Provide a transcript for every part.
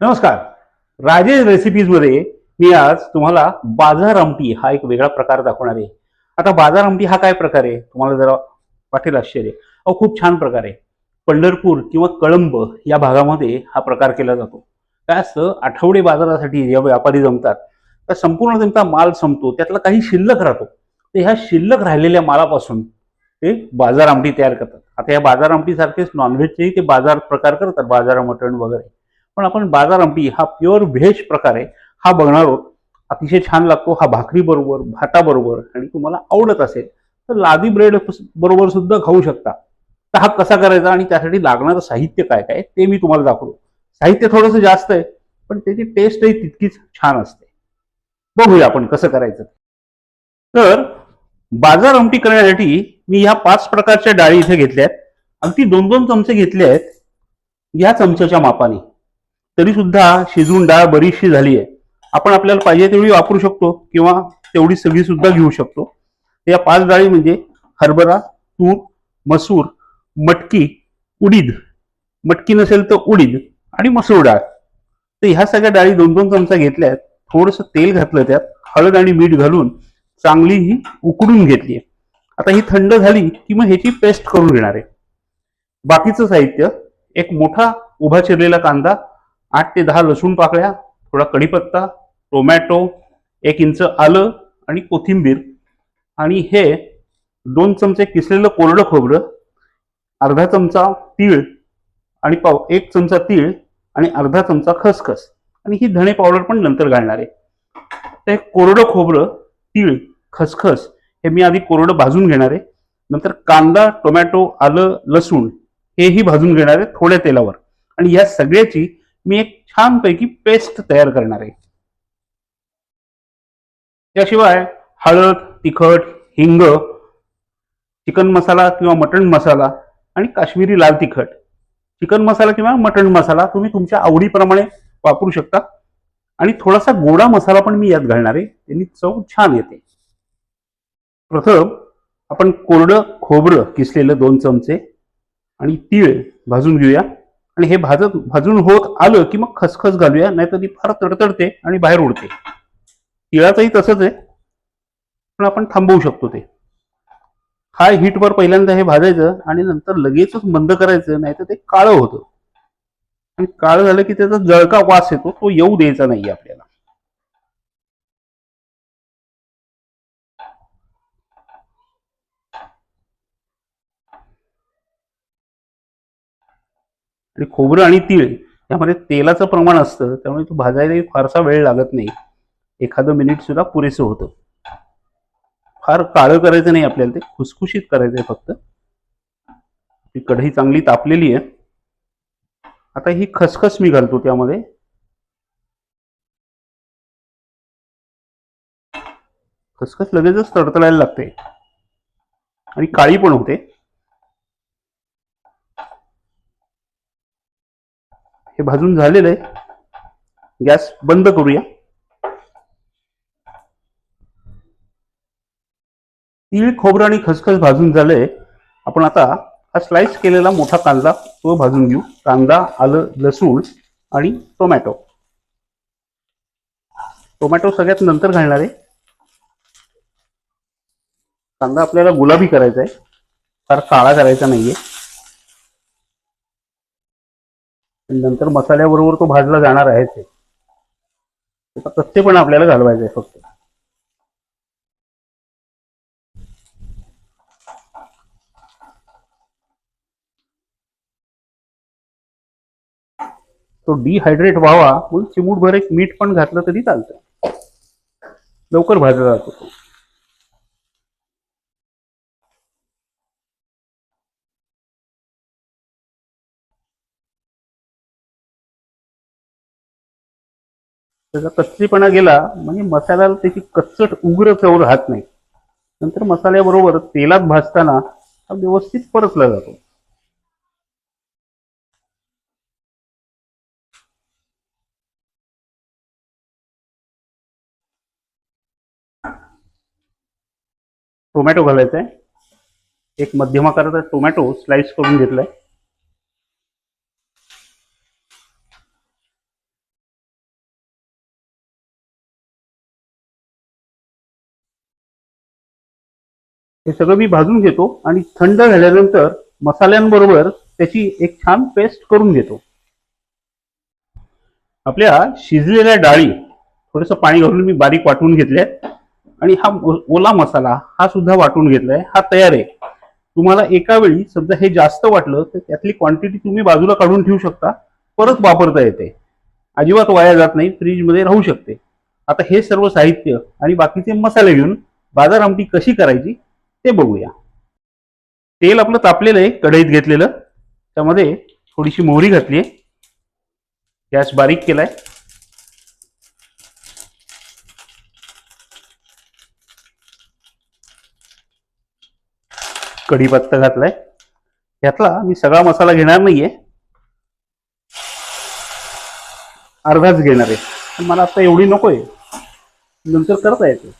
नमस्कार. राजेश रेसिपीजमध्ये मी आज तुम्हाला बाजार आमटी हा एक वेगळा प्रकार दाखवणार आहे. आता बाजार आमटी हा काय प्रकार आहे? तुम्हाला जरा वाटेल आश्चर्य. अहो खूप छान प्रकार आहे. पंढरपूर किंवा कळंब या भागामध्ये हा प्रकार केला जातो. काय असतं? आठवडे बाजारासाठी जेव्हा व्यापारी जमतात तर संपूर्ण त्यांचा माल संपतो त्यातला काही शिल्लक राहतो. तर ह्या शिल्लक राहिलेल्या मालापासून ते बाजार आमटी तयार करतात. आता या बाजार आमटीसारखेच नॉनव्हेजचेही ते बाजार प्रकार करतात बाजार मटण वगैरे. पण आपण बाजार आमटी हा प्युअर व्हेज प्रकार आहे हा बघणार आहोत. अतिशय छान लागतो हा भाकरी बरोबर भाताबरोबर आणि तुम्हाला आवडत असेल तर लादी ब्रेड बरोबर सुद्धा खाऊ शकता. तर हा कसा करायचा आणि त्यासाठी लागणारं साहित्य काय काय ते मी तुम्हाला दाखवतो. साहित्य थोडंसं जास्त आहे पण त्याची टेस्टही तितकीच छान असते. बघूया आपण कसं करायचं. तर बाजार आमटी करण्यासाठी मी ह्या पाच प्रकारच्या डाळी इथे घेतल्या आहेत. अगदी दोन दोन चमचे घेतले आहेत या चमच्याच्या मापाने. तरी सुद्धा शिजवून डाळ बरीचशी झाली आहे. आपण आपल्याला पाहिजे तेवढी वापरू शकतो किंवा तेवढी सगळी सुद्धा घेऊ शकतो. या पाच डाळी म्हणजे हरभरा तूर मसूर मटकी उडीद. मटकी नसेल तर उडीद आणि मसूर डाळ. तर ह्या सगळ्या डाळी दोन दोन चमचा घेतल्या आहेत. थोडंसं तेल घातलं त्यात हळद आणि मीठ घालून चांगली ही उकडून घेतली आहे. आता ही थंड झाली की मग ह्याची पेस्ट करून घेणार आहे. बाकीचं साहित्य एक मोठा उभा चिरलेला कांदा आठ ते दहा लसूण पाकळ्या थोडा कढीपत्ता टोमॅटो एक इंच आलं आणि कोथिंबीर. आणि हे दोन चमचे किसलेलं कोरडं खोबरं अर्धा चमचा तीळ आणि पाव एक चमचा तीळ आणि अर्धा चमचा खसखस. आणि ही धणे पावडर पण नंतर घालणार आहे. तर कोरडं खोबरं तीळ खसखस हे मी आधी कोरडं भाजून घेणार आहे. नंतर कांदा टोमॅटो आलं लसूण हेही भाजून घेणार आहे थोड्या तेलावर. आणि या सगळ्याची मी एक छानपैकी पेस्ट तयार करणार आहे. त्याशिवाय हळद तिखट हिंग चिकन मसाला किंवा मटण मसाला आणि काश्मीरी लाल तिखट. चिकन मसाला किंवा मटण मसाला तुम्ही तुमच्या आवडीप्रमाणे वापरू शकता. आणि थोडासा गोडा मसाला पण मी यात घालणार आहे. त्यांनी चव छान येते. प्रथम आपण कोरडं खोबरं किसलेलं दोन चमचे आणि तीळ भाजून घेऊया. आणि हे भाजत भाजून होत आलं की मग खसखस घालूया नाहीतर ती फार तडतडते आणि बाहेर उडते. तिळाचंही तसंच आहे पण आपण थांबवू शकतो ते. हाय हीटवर पहिल्यांदा हे भाजायचं आणि नंतर लगेचच बंद करायचं नाहीतर ते काळं होतं. आणि काळं झालं की त्याचा जळका वास येतो तो येऊ द्यायचा नाही आपल्याला. आणि खोबरं आणि तीळ यामध्ये तेलाचं प्रमाण असतं त्यामुळे तो भाजायला फारसा वेळ लागत नाही. एखादं मिनिट सुद्धा पुरेसं होतं. फार काळं करायचं नाही आपल्याला ते खुसखुशीत करायचं आहे फक्त. ती कढई चांगली तापलेली आहे. आता ही खसखस मी घालतो त्यामध्ये. खसखस लगेचच तडतडायला लागते. आणि काळी पण होते. हे भाजून झालेलं आहे. गॅस बंद करूया. तीळ खोबरं आणि खसखस भाजून झालंय. आपण आता हा स्लाइस केलेला मोठा कांदा तो भाजून घेऊ. कांदा आलं लसूण आणि टोमॅटो टोमॅटो सगळ्यात नंतर घालणार आहे. कांदा आपल्याला गुलाबी करायचा आहे. फार काळा करायचा नाहीये आणि नंतर मसाल्याबरोबर तो भाजला जाणार आहेच आहे ते. कच्चे पण आपल्याला घालवायचे आहे फक्त. तो डिहायड्रेट व्हावा म्हणून चिमूटभर एक मीठ पण घातलं तरी चालतं. लवकर भाजला जातो तो. त्याचा कच्चीपणा गेला म्हणजे मसाल्याला त्याची कच्चट उग्र चव राहत नाही. नंतर मसाल्याबरोबर तेलात भाजताना हा व्यवस्थित परतला जातो. टोमॅटो घालायचा आहे एक मध्यम आकाराचा टोमॅटो स्लाइस करून घेतलाय. हे सगळं मी भाजून घेतो आणि थंड झाल्यानंतर मसाल्यांबरोबर त्याची एक छान पेस्ट करून घेतो. आपल्या शिजलेल्या डाळी थोडंसं पाणी घालून मी बारीक वाटून घेतल्या आणि हा ओला मसाला हा सुद्धा वाटून घेतलाय. हा तयार आहे. तुम्हाला एका वेळी समजा हे जास्त वाटलं तर त्यातली क्वांटिटी तुम्ही बाजूला काढून ठेवू शकता. परत वापरता येते. अजिबात वाया जात नाही. फ्रीजमध्ये राहू शकते. आता हे सर्व साहित्य आणि बाकीचे मसाले घेऊन बाजार आमटी कशी करायची ते बघूया. तेल आपलं तापलेलं आहे कढईत घेतलेलं. त्यामध्ये थोडीशी मोहरी घातली आहे. गॅस बारीक केलाय. कढीपत्ता घातलाय. यातला मी सगळा मसाला घेणार नाहीये. अर्धाच घेणार आहे. मला आता एवढी नकोय. नंतर करता येते.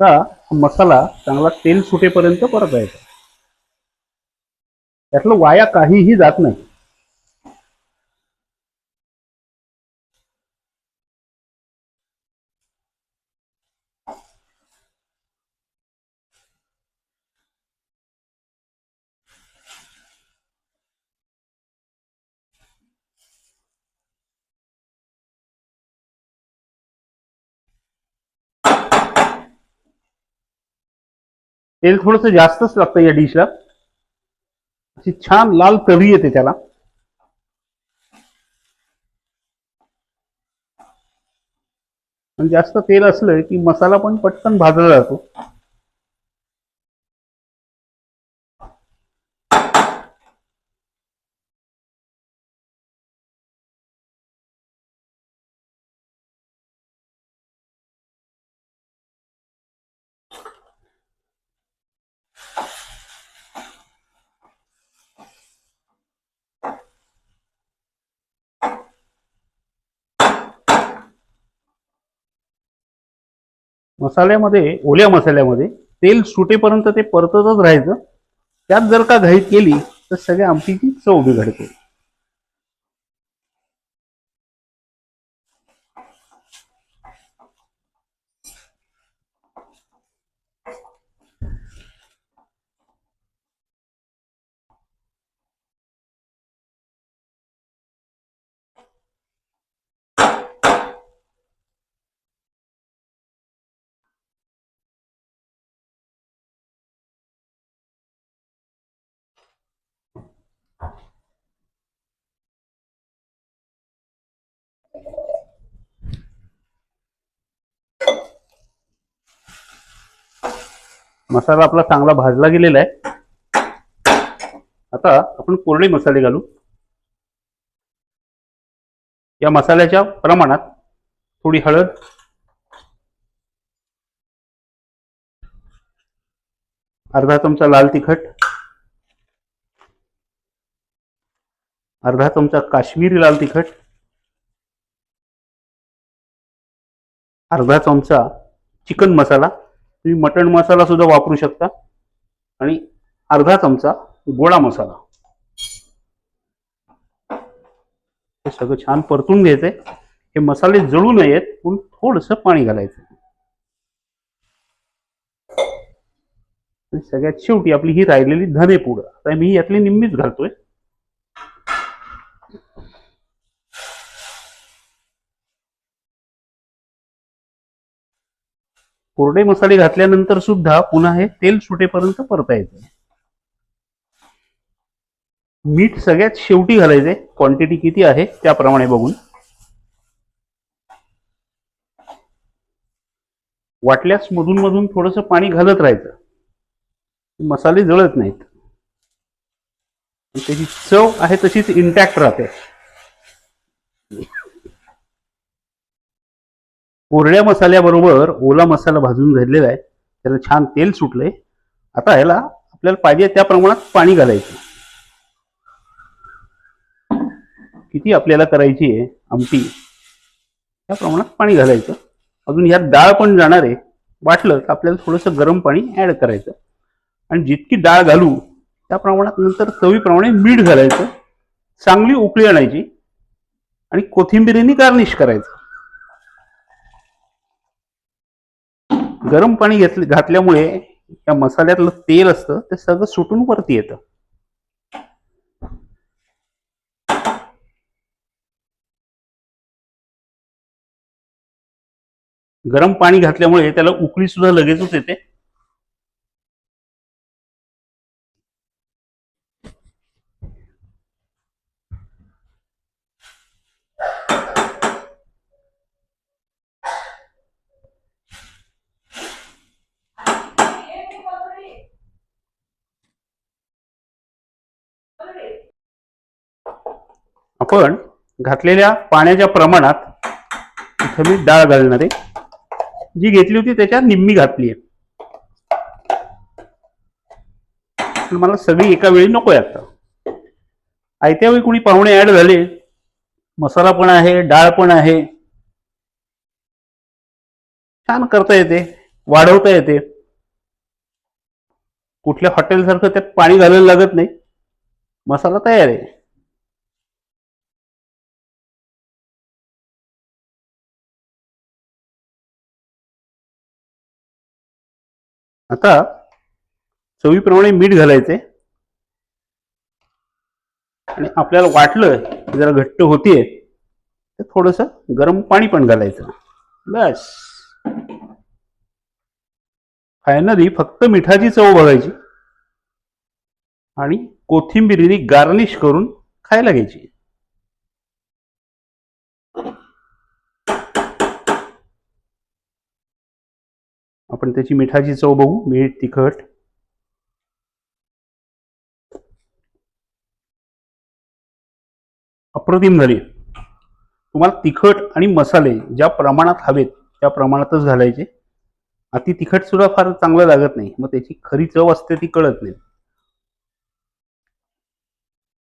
का हा मसाला चांगला तेल सुटेपर्यंत परतायचा. त्यातलं वाया काहीही जात नाही. तेल थोडस जास्तच लागतं या डिशला. अशी छान लाल कवी येते त्याला. जास्त तेल असलं की मसाला पण पटकन भाजला जातो. मसाल्यामध्ये ओल्या मसाल्यामध्ये तेल सुटेपर्यंत ते परततच राहायचं. त्यात जर का घाईत केली तर सगळ्या आमटीची चव बिघडते. मसाला आपला चांगला भाजला गेलेला आहे. आता आपण कोरडे मसाले घालू. या मसाल्याच्या प्रमाणात थोडी हळद. अर्धा चमचा लाल तिखट. अर्धा चमचा काश्मीरी लाल तिखट. अर्धा चमचा चिकन मसाला. तुम्ही मटण मसाला सुद्धा वापरू शकता. आणि अर्धा चमचा गोळा मसाला. हे सगळं छान परतून घ्यायचंय. हे मसाले जळू नयेत म्हणून थोडस पाणी घालायचं. सगळ्यात शेवटी आपली ही राहिलेली धने पूड आता मी यातली निम्मीच घालतोय. कोरडे मसाले घातल्यानंतर सुद्धा पुन्हा हे तेल सुटेपर्यंत परतायचं. मीठ सगळ्यात शेवटी घालायचंय. क्वांटिटी किती आहे त्याप्रमाणे बघून. वाटल्यास मधून मधून थोडस पाणी घालत राहायचं. मसाले जळत नाहीत. त्याची चव आहे तशीच इंटॅक्ट राहते. कोरड्या मसाल्याबरोबर ओला मसाला भाजून घेतलेला आहे. त्याला छान तेल सुटलंय. आता ह्याला आपल्याला पाहिजे त्या प्रमाणात पाणी घालायचं. किती आपल्याला करायची आहे? आमटी. त्या प्रमाणात पाणी घालायचं. अजून यात डाळ पण जाणार आहे. वाटलं तर आपल्याला थोडंसं गरम पाणी ऍड करायचं. आणि जितकी डाळ घालू त्या प्रमाणात नंतर चवीप्रमाणे मीठ घालायचं. चांगली उकळी आणायची. आणि कोथिंबिरीने गार्निश करायचं. गरम पाणी घेतले घातल्यामुळे या मसाल्यातलं तेल असतं ते सगळं सुटून वरती येतं. गरम पाणी घातल्यामुळे त्याला उकळी सुद्धा लगेचच येते. आपण घातलेल्या पाण्याच्या प्रमाणात इथं मी डाळ घालणार आहे. जी घेतली होती त्याच्यात निम्मी घातली आहे. पण मला सगळी एका वेळी नको आता. आयत्या वेळी कुणी पाहुणे ऍड झाले मसाला पण आहे डाळ पण आहे. छान करता येते वाढवता येते. कुठल्या हॉटेलसारखं त्यात पाणी घालायला लागत नाही. मसाला तयार आहे. आता चवीप्रमाणे मीठ घालायचे. आणि आपल्याला वाटलं की जरा घट्ट होतीये तर थोडस गरम पाणी पण घालायचं. बस. फायनली फक्त मिठाची चव बघायची. आणि कोथिंबिरीने गार्निश करून खायला घ्यायची. आपण त्याची मिठाची चव बघू. मीठ तिखट. अप्रतिम झाली. तुम्हाला तिखट आणि मसाले ज्या प्रमाणात हवेत त्या प्रमाणातच घालायचे. अति तिखट सुद्धा फार चांगलं लागत नाही. मग त्याची खरी चव असते ती कळत नाही.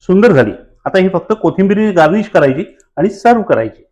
सुंदर झाली. आता ही फक्त कोथिंबिरीने गार्निश करायची आणि सर्व करायची.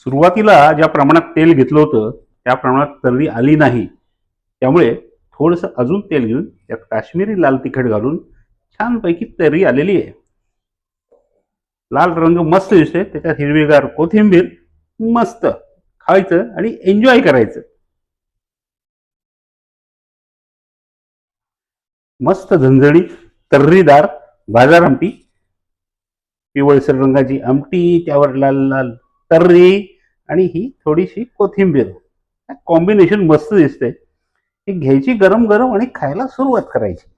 सुरुवातीला ज्या प्रमाणात तेल घेतलं होतं त्या प्रमाणात तर्री आली नाही. त्यामुळे थोडंसं अजून तेल घेऊन त्यात काश्मीरी लाल तिखट घालून छानपैकी तर्री आलेली आहे. लाल रंग मस्त दिसतोय त्याच्यात हिरवीगार कोथिंबीर मस्त खायचं आणि एन्जॉय करायचं. मस्त झणझणी तर्रीदार बाजार आमटी पिवळसर रंगाची आमटी त्यावर लाल लाल तर्री आणि ही थोडीशी कोथिंबीर. कॉम्बिनेशन मस्त दिसते ही घ्यायची गरम गरम आणि खायला सुरुवात करायची.